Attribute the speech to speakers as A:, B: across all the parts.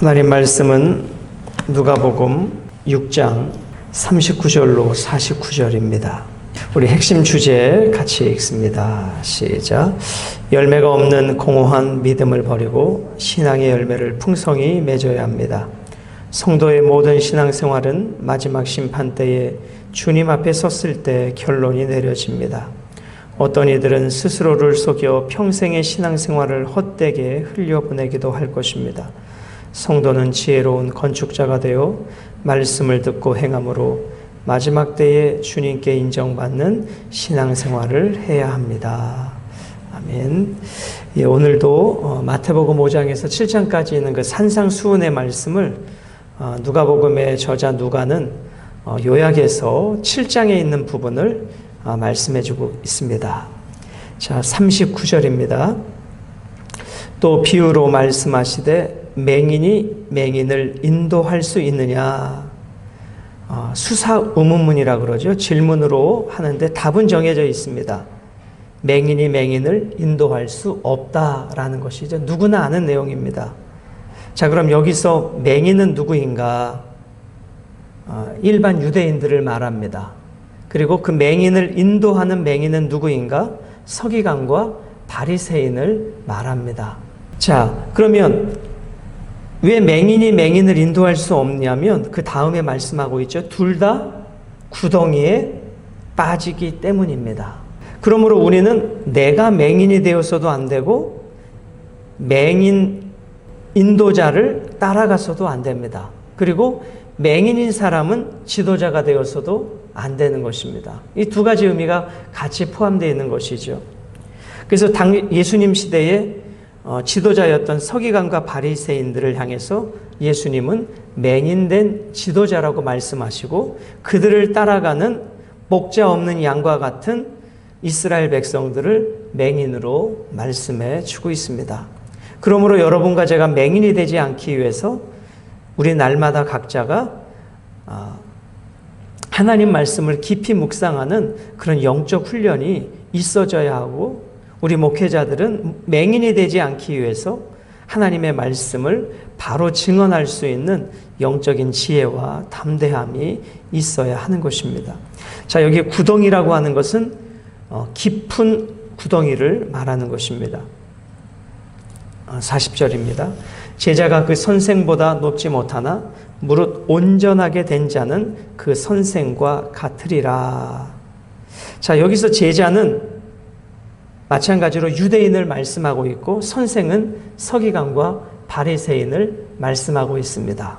A: 하나님 말씀은 누가복음 6장 39절로 49절입니다. 우리 핵심 주제 같이 읽습니다. 시작. 열매가 없는 공허한 믿음을 버리고 신앙의 열매를 풍성히 맺어야 합니다. 성도의 모든 신앙생활은 마지막 심판 때에 주님 앞에 섰을 때 결론이 내려집니다. 어떤 이들은 스스로를 속여 평생의 신앙생활을 헛되게 흘려보내기도 할 것입니다. 성도는 지혜로운 건축자가 되어 말씀을 듣고 행함으로 마지막 때에 주님께 인정받는 신앙생활을 해야 합니다. 아멘. 예, 오늘도 어, 마태복음 5장에서 7장까지 있는 그 산상수훈의 말씀을 어, 누가복음의 저자 누가는 어, 요약해서 7장에 있는 부분을 어, 말씀해주고 있습니다. 자, 39절입니다. 또 비유로 말씀하시되 맹인이 맹인을 인도할 수 있느냐? 어, 수사 의문문이라 그러죠. 질문으로 하는데 답은 정해져 있습니다. 맹인이 맹인을 인도할 수 없다라는 것이죠. 누구나 아는 내용입니다. 자, 그럼 여기서 맹인은 누구인가? 어, 일반 유대인들을 말합니다. 그리고 그 맹인을 인도하는 맹인은 누구인가? 서기관과 바리새인을 말합니다. 자, 그러면 왜 맹인이 맹인을 인도할 수 없냐면 그 다음에 말씀하고 있죠. 둘 다 구덩이에 빠지기 때문입니다. 그러므로 우리는 내가 맹인이 되어서도 안 되고 맹인 인도자를 따라가서도 안 됩니다. 그리고 맹인인 사람은 지도자가 되어서도 안 되는 것입니다. 이 두 가지 의미가 같이 포함되어 있는 것이죠. 그래서 당 예수님 시대에 어, 지도자였던 서기관과 바리새인들을 향해서 예수님은 맹인된 지도자라고 말씀하시고 그들을 따라가는 목자 없는 양과 같은 이스라엘 백성들을 맹인으로 말씀해 주고 있습니다. 그러므로 여러분과 제가 맹인이 되지 않기 위해서 우리 날마다 각자가 아, 하나님 말씀을 깊이 묵상하는 그런 영적 훈련이 있어져야 하고 우리 목회자들은 맹인이 되지 않기 위해서 하나님의 말씀을 바로 증언할 수 있는 영적인 지혜와 담대함이 있어야 하는 것입니다. 자, 여기 구덩이라고 하는 것은 어, 깊은 구덩이를 말하는 것입니다. 40절입니다. 제자가 그 선생보다 높지 못하나 무릇 온전하게 된 자는 그 선생과 같으리라. 자, 여기서 제자는 마찬가지로 유대인을 말씀하고 있고 선생은 서기관과 바리새인을 말씀하고 있습니다.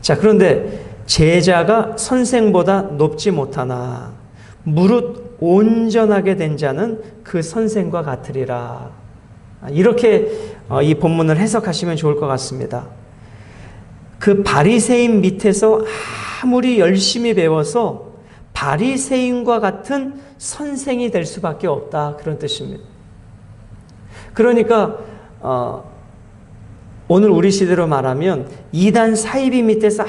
A: 자, 그런데 제자가 선생보다 높지 못하나 무릇 온전하게 된 자는 그 선생과 같으리라. 이렇게 어, 이 본문을 해석하시면 좋을 것 같습니다. 그 바리새인 밑에서 아무리 열심히 배워서 바리새인과 같은 선생이 될 수밖에 없다 그런 뜻입니다. 그러니까 어, 오늘 우리 시대로 말하면 이단 사이비 밑에서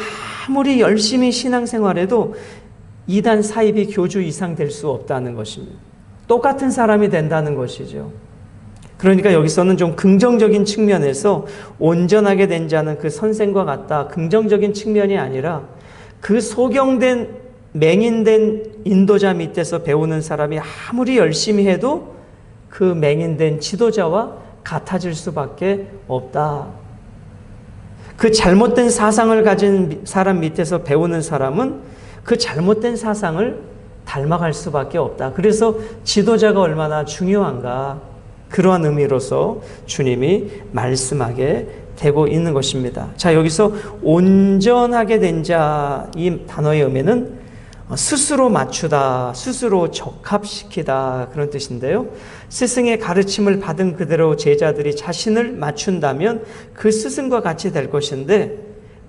A: 아무리 열심히 신앙생활해도 이단 사이비 교주 이상 될 수 없다는 것입니다. 똑같은 사람이 된다는 것이죠. 그러니까 여기서는 좀 긍정적인 측면에서 온전하게 된 자는 그 선생과 같다. 긍정적인 측면이 아니라 그 소경된 맹인된 인도자 밑에서 배우는 사람이 아무리 열심히 해도 그 맹인된 지도자와 같아질 수밖에 없다. 그 잘못된 사상을 가진 사람 밑에서 배우는 사람은 그 잘못된 사상을 닮아갈 수밖에 없다. 그래서 지도자가 얼마나 중요한가. 그러한 의미로서 주님이 말씀하게 되고 있는 것입니다. 자, 여기서 온전하게 된 자 이 단어의 의미는 스스로 맞추다, 스스로 적합시키다 그런 뜻인데요. 스승의 가르침을 받은 그대로 제자들이 자신을 맞춘다면 그 스승과 같이 될 것인데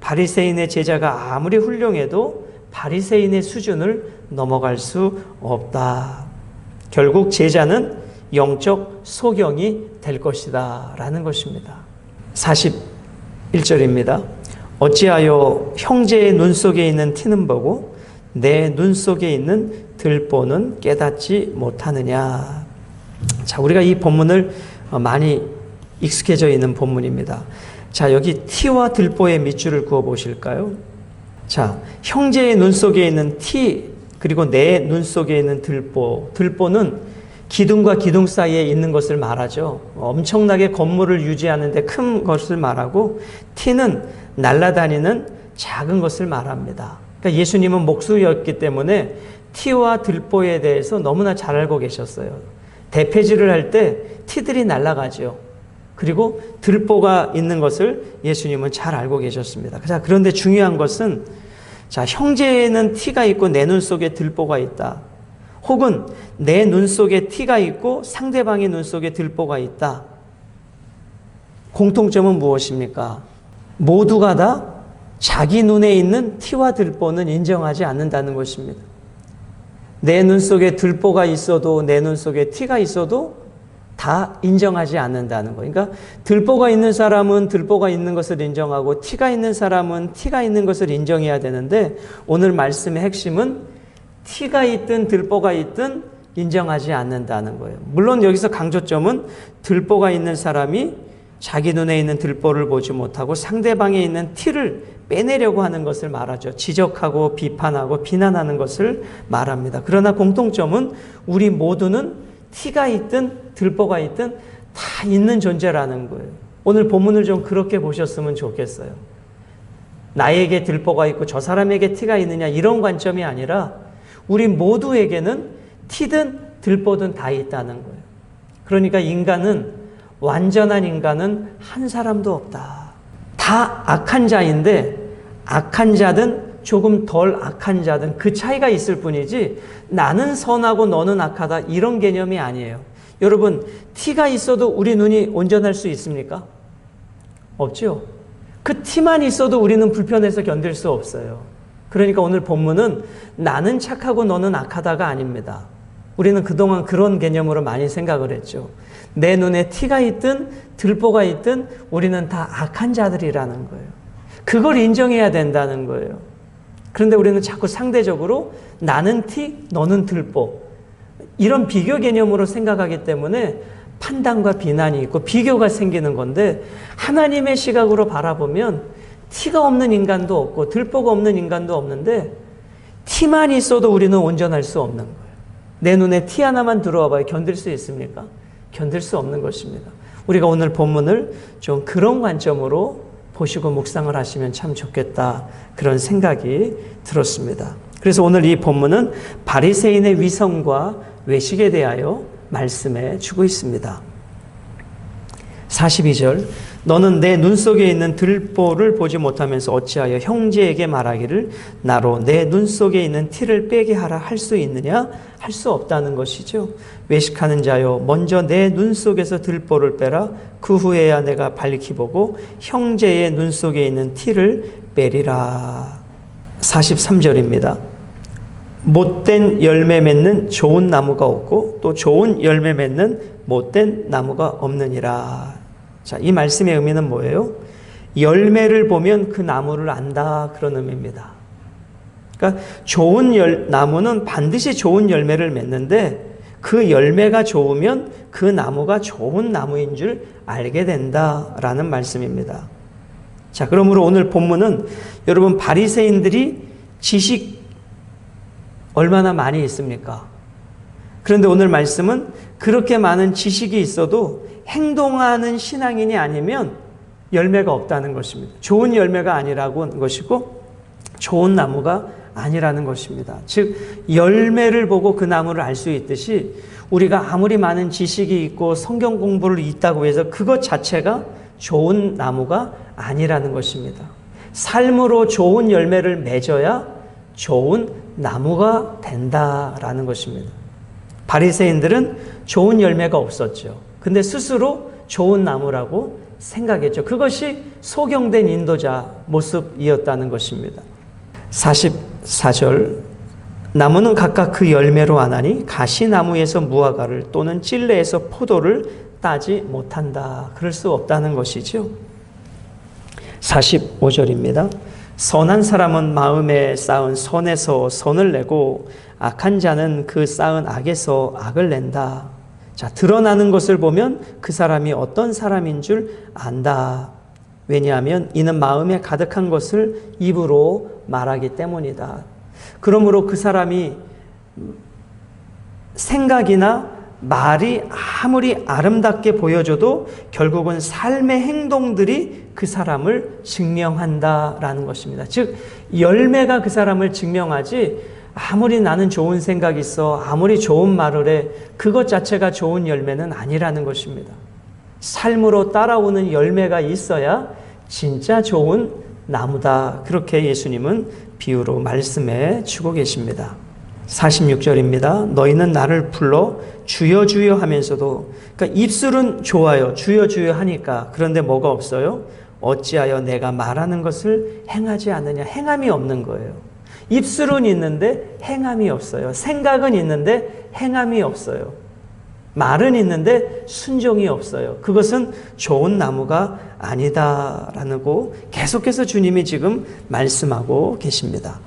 A: 바리새인의 제자가 아무리 훌륭해도 바리새인의 수준을 넘어갈 수 없다. 결국 제자는 영적 소경이 될 것이다. 라는 것입니다. 41절입니다. 어찌하여 형제의 눈 속에 있는 티는 보고 내 눈 속에 있는 들보는 깨닫지 못하느냐. 자, 우리가 이 본문을 많이 익숙해져 있는 본문입니다. 자, 여기 티와 들보의 밑줄을 그어 보실까요? 자, 형제의 눈 속에 있는 티, 그리고 내 눈 속에 있는 들보. 들보는 기둥과 기둥 사이에 있는 것을 말하죠. 엄청나게 건물을 유지하는데 큰 것을 말하고, 티는 날아다니는 작은 것을 말합니다. 그러니까 예수님은 목수였기 때문에 티와 들보에 대해서 너무나 잘 알고 계셨어요. 대패질을 할 때 티들이 날아가죠. 그리고 들보가 있는 것을 예수님은 잘 알고 계셨습니다. 자, 그런데 중요한 것은 자, 형제에는 티가 있고 내 눈 속에 들보가 있다. 혹은 내 눈 속에 티가 있고 상대방의 눈 속에 들보가 있다. 공통점은 무엇입니까? 모두가 다 자기 눈에 있는 티와 들보는 인정하지 않는다는 것입니다. 내 눈 속에 들보가 있어도 내 눈 속에 티가 있어도 다 인정하지 않는다는 거. 그러니까 들보가 있는 사람은 들보가 있는 것을 인정하고 티가 있는 사람은 티가 있는 것을 인정해야 되는데 오늘 말씀의 핵심은 티가 있든 들보가 있든 인정하지 않는다는 거예요. 물론 여기서 강조점은 들보가 있는 사람이 자기 눈에 있는 들보를 보지 못하고 상대방에 있는 티를 빼내려고 하는 것을 말하죠. 지적하고 비판하고 비난하는 것을 말합니다. 그러나 공통점은 우리 모두는 티가 있든 들보가 있든 다 있는 존재라는 거예요. 오늘 본문을 좀 그렇게 보셨으면 좋겠어요. 나에게 들보가 있고 저 사람에게 티가 있느냐 이런 관점이 아니라 우리 모두에게는 티든 들보든 다 있다는 거예요. 그러니까 인간은 완전한 인간은 한 사람도 없다. 다 악한 자인데 악한 자든 조금 덜 악한 자든 그 차이가 있을 뿐이지 나는 선하고 너는 악하다 이런 개념이 아니에요. 여러분, 티가 있어도 우리 눈이 온전할 수 있습니까? 없죠. 그 티만 있어도 우리는 불편해서 견딜 수 없어요. 그러니까 오늘 본문은 나는 착하고 너는 악하다가 아닙니다. 우리는 그동안 그런 개념으로 많이 생각을 했죠. 내 눈에 티가 있든 들보가 있든 우리는 다 악한 자들이라는 거예요. 그걸 인정해야 된다는 거예요. 그런데 우리는 자꾸 상대적으로 나는 티, 너는 들보. 이런 비교 개념으로 생각하기 때문에 판단과 비난이 있고 비교가 생기는 건데 하나님의 시각으로 바라보면 티가 없는 인간도 없고 들보가 없는 인간도 없는데 티만 있어도 우리는 온전할 수 없는 거예요. 내 눈에 티 하나만 들어와 봐요. 견딜 수 있습니까? 견딜 수 없는 것입니다. 우리가 오늘 본문을 좀 그런 관점으로 보시고 묵상을 하시면 참 좋겠다. 그런 생각이 들었습니다. 그래서 오늘 이 본문은 바리새인의 위성과 외식에 대하여 말씀해 주고 있습니다. 42절 너는 내 눈 속에 있는 들보를 보지 못하면서 어찌하여 형제에게 말하기를 나로 내 눈 속에 있는 티를 빼게 하라 할 수 있느냐 할 수 없다는 것이죠. 외식하는 자여 먼저 내 눈 속에서 들보를 빼라 그 후에야 내가 밝히 보고 형제의 눈 속에 있는 티를 빼리라. 43절입니다. 못된 열매 맺는 좋은 나무가 없고 또 좋은 열매 맺는 못된 나무가 없느니라. 자, 이 말씀의 의미는 뭐예요? 열매를 보면 그 나무를 안다 그런 의미입니다. 그러니까 좋은 열, 나무는 반드시 좋은 열매를 맺는데 그 열매가 좋으면 그 나무가 좋은 나무인 줄 알게 된다라는 말씀입니다. 자, 그러므로 오늘 본문은 여러분 바리새인들이 지식 얼마나 많이 있습니까? 그런데 오늘 말씀은 그렇게 많은 지식이 있어도 행동하는 신앙인이 아니면 열매가 없다는 것입니다. 좋은 열매가 아니라고 것이고 좋은 나무가 아니라는 것입니다. 즉 열매를 보고 그 나무를 알 수 있듯이 우리가 아무리 많은 지식이 있고 성경 공부를 있다고 해서 그것 자체가 좋은 나무가 아니라는 것입니다. 삶으로 좋은 열매를 맺어야 좋은 나무가 된다라는 것입니다. 바리새인들은 좋은 열매가 없었죠. 근데 스스로 좋은 나무라고 생각했죠. 그것이 소경된 인도자 모습이었다는 것입니다. 44절 나무는 각각 그 열매로 아나니 가시나무에서 무화과를 또는 찔레에서 포도를 따지 못한다. 그럴 수 없다는 것이죠. 45절입니다. 선한 사람은 마음에 쌓은 선에서 선을 내고 악한 자는 그 쌓은 악에서 악을 낸다. 자, 드러나는 것을 보면 그 사람이 어떤 사람인 줄 안다. 왜냐하면 이는 마음에 가득한 것을 입으로 말하기 때문이다. 그러므로 그 사람이 생각이나 말이 아무리 아름답게 보여줘도 결국은 삶의 행동들이 그 사람을 증명한다라는 것입니다. 즉, 열매가 그 사람을 증명하지 아무리 나는 좋은 생각이 있어, 아무리 좋은 말을 해, 그것 자체가 좋은 열매는 아니라는 것입니다. 삶으로 따라오는 열매가 있어야 진짜 좋은 나무다. 그렇게 예수님은 비유로 말씀해 주고 계십니다. 46절입니다. 너희는 나를 불러 주여 주여 하면서도 그러니까 입술은 좋아요. 주여 주여 하니까 그런데 뭐가 없어요? 어찌하여 내가 말하는 것을 행하지 않느냐? 행함이 없는 거예요. 입술은 있는데 행함이 없어요. 생각은 있는데 행함이 없어요. 말은 있는데 순종이 없어요. 그것은 좋은 나무가 아니다라는 거 계속해서 주님이 지금 말씀하고 계십니다.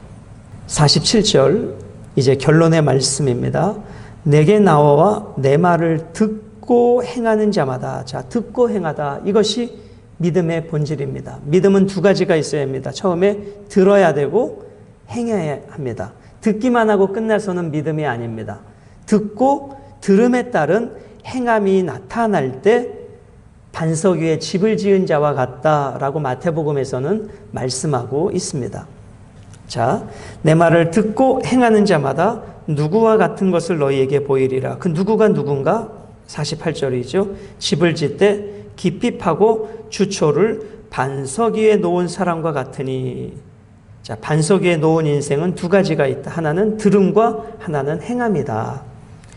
A: 47절 이제 결론의 말씀입니다. 내게 나와 내 말을 듣고 행하는 자마다 자 듣고 행하다 이것이 믿음의 본질입니다. 믿음은 두 가지가 있어야 합니다. 처음에 들어야 되고 행해야 합니다. 듣기만 하고 끝나서는 믿음이 아닙니다. 듣고 들음에 따른 행함이 나타날 때 반석 위에 집을 지은 자와 같다라고 마태복음에서는 말씀하고 있습니다. 자, 내 말을 듣고 행하는 자마다 누구와 같은 것을 너희에게 보이리라. 그 누구가 누군가? 48절이죠. 집을 짓되 깊이 파고 주초를 반석 위에 놓은 사람과 같으니 자, 반석 위에 놓은 인생은 두 가지가 있다. 하나는 들음과 하나는 행함이다.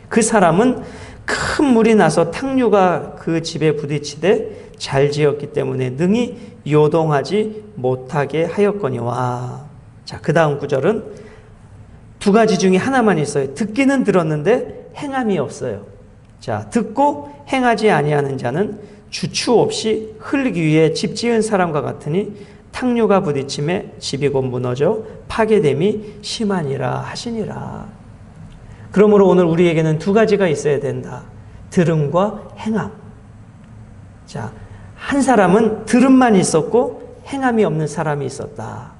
A: 그 사람은 큰 물이 나서 탕류가 그 집에 부딪히되 잘 지었기 때문에 능히 요동하지 못하게 하였거니와. 자, 그 다음 구절은 두 가지 중에 하나만 있어요. 듣기는 들었는데 행함이 없어요. 자, 듣고 행하지 아니하는 자는 주추 없이 흙 위에 집 지은 사람과 같으니 탕류가 부딪힘에 집이 곧 무너져 파괴됨이 심하니라 하시니라. 그러므로 오늘 우리에게는 두 가지가 있어야 된다. 들음과 행함. 자, 한 사람은 들음만 있었고 행함이 없는 사람이 있었다.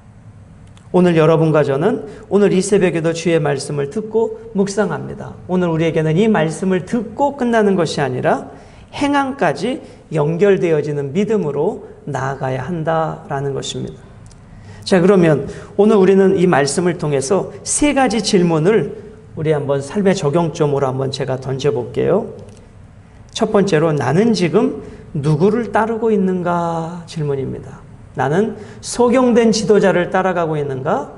A: 오늘 여러분과 저는 오늘 이 새벽에도 주의 말씀을 듣고 묵상합니다. 오늘 우리에게는 이 말씀을 듣고 끝나는 것이 아니라 행함까지 연결되어지는 믿음으로 나아가야 한다라는 것입니다. 자, 그러면 오늘 우리는 이 말씀을 통해서 세 가지 질문을 우리 한번 삶의 적용점으로 한번 제가 던져볼게요. 첫 번째로 나는 지금 누구를 따르고 있는가 질문입니다. 나는 소경된 지도자를 따라가고 있는가?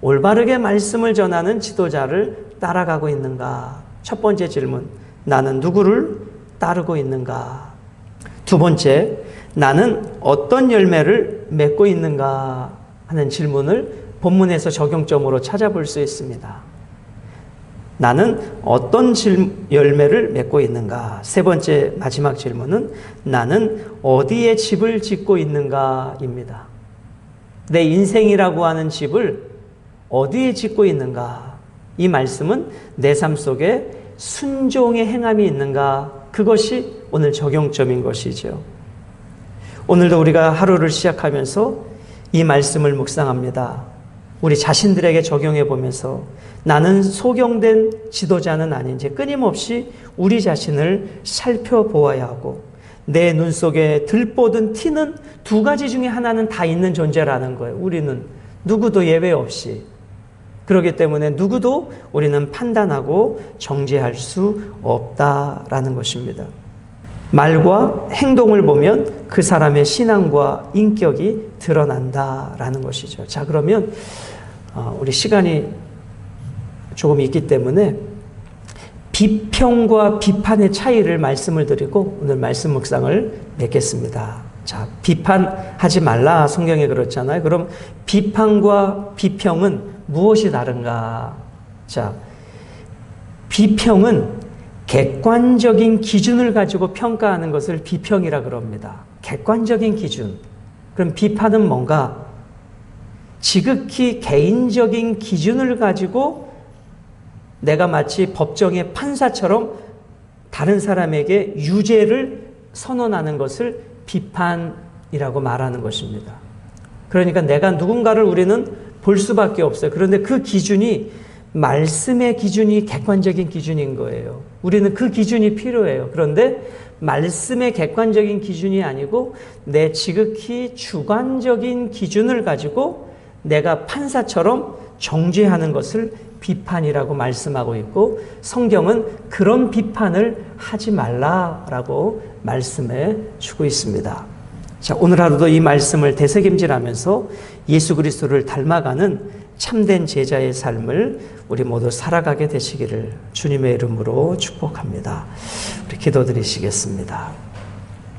A: 올바르게 말씀을 전하는 지도자를 따라가고 있는가? 첫 번째 질문. 나는 누구를 따르고 있는가? 두 번째, 나는 어떤 열매를 맺고 있는가? 하는 질문을 본문에서 적용점으로 찾아볼 수 있습니다. 나는 어떤 열매를 맺고 있는가? 세 번째 마지막 질문은 나는 어디에 집을 짓고 있는가입니다. 내 인생이라고 하는 집을 어디에 짓고 있는가? 이 말씀은 내 삶 속에 순종의 행함이 있는가? 그것이 오늘 적용점인 것이죠. 오늘도 우리가 하루를 시작하면서 이 말씀을 묵상합니다. 우리 자신들에게 적용해 보면서 나는 소경된 지도자는 아닌지 끊임없이 우리 자신을 살펴보아야 하고 내 눈 속에 들보든 티는 두 가지 중에 하나는 다 있는 존재라는 거예요. 우리는 누구도 예외 없이. 그렇기 때문에 누구도 우리는 판단하고 정죄할 수 없다라는 것입니다. 말과 행동을 보면 그 사람의 신앙과 인격이 드러난다라는 것이죠. 자, 그러면 어, 우리 시간이 조금 있기 때문에 비평과 비판의 차이를 말씀을 드리고 오늘 말씀 묵상을 맺겠습니다. 자, 비판하지 말라 성경에 그렇잖아요. 그럼 비판과 비평은 무엇이 다른가? 자, 비평은 객관적인 기준을 가지고 평가하는 것을 비평이라 그럽니다. 객관적인 기준. 그럼 비판은 뭔가? 지극히 개인적인 기준을 가지고 내가 마치 법정의 판사처럼 다른 사람에게 유죄를 선언하는 것을 비판이라 이라고 말하는 것입니다. 그러니까 내가 누군가를 우리는 볼 수밖에 없어요. 그런데 그 기준이 말씀의 기준이 객관적인 기준인 거예요. 우리는 그 기준이 필요해요. 그런데 말씀의 객관적인 기준이 아니고 내 지극히 주관적인 기준을 가지고 내가 판사처럼 정죄하는 것을 비판이라고 말씀하고 있고 성경은 그런 비판을 하지 말라라고 말씀해 주고 있습니다. 자, 오늘 하루도 이 말씀을 되새김질하면서 예수 그리스도를 닮아가는 참된 제자의 삶을 우리 모두 살아가게 되시기를 주님의 이름으로 축복합니다. 우리 기도드리시겠습니다.